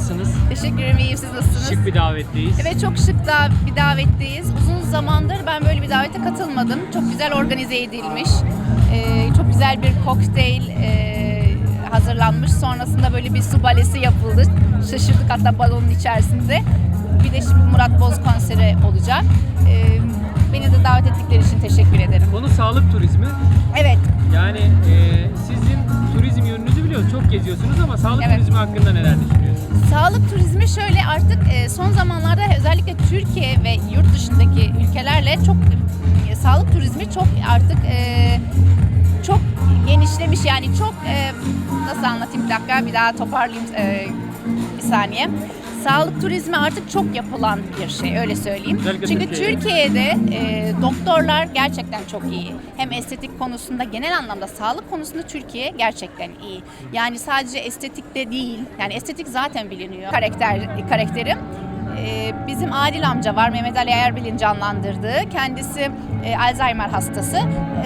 Nasılsınız? Teşekkür ederim. İyiyim. Siz nasılsınız? Şık bir davetteyiz. Evet çok şık da bir davetteyiz. Uzun zamandır ben böyle bir davete katılmadım. Çok güzel organize edilmiş. Ee, çok güzel bir kokteyl e, hazırlanmış. Sonrasında böyle bir su balesi yapıldı. Şaşırdık hatta balonun içerisinde. Bir de şimdi Murat Boz konseri olacak. Ee, beni de davet ettikleri için teşekkür ederim. Konu sağlık turizmi. Evet, Yani e, sizin turizm yönünüzü biliyoruz. Çok geziyorsunuz ama sağlık Evet. turizmi hakkında neler düşünüyorsunuz? Sağlık turizmi şöyle artık e, son zamanlarda özellikle Türkiye ve yurt dışındaki ülkelerle çok e, sağlık turizmi çok artık e, çok genişlemiş yani çok nasıl anlatayım bir dakika bir daha toparlayayım bir saniye. Sağlık turizmi artık çok yapılan bir şey öyle söyleyeyim. Özellikle Çünkü Türkiye'de. Türkiye'de e, doktorlar gerçekten çok iyi. Hem estetik konusunda genel anlamda sağlık konusunda Türkiye gerçekten iyi. Yani sadece estetikte değil. Yani estetik zaten biliniyor. Karakter karakterim. E, bizim Adil amca var. Mehmet Ali Erbil'in canlandırdığı. Kendisi e, Alzheimer hastası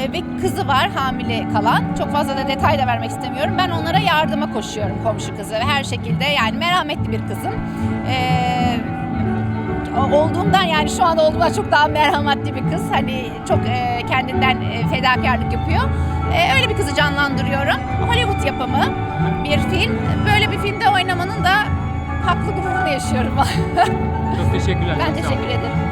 e, ve kızı var hamile kalan. Çok fazla da detay da vermek istemiyorum. Ben onlara yardıma koşuyorum komşu kızı ve her şekilde yani merhametli bir kızım. E, olduğumdan yani şu an olduğumdan çok daha merhametli bir kız. Hani çok e, kendinden e, fedakarlık yapıyor. E, öyle bir kızı canlandırıyorum. Hollywood yapımı bir film. Böyle bir filmde oynamanın da yaşıyorum. Çok teşekkürler. ben teşekkür ederim.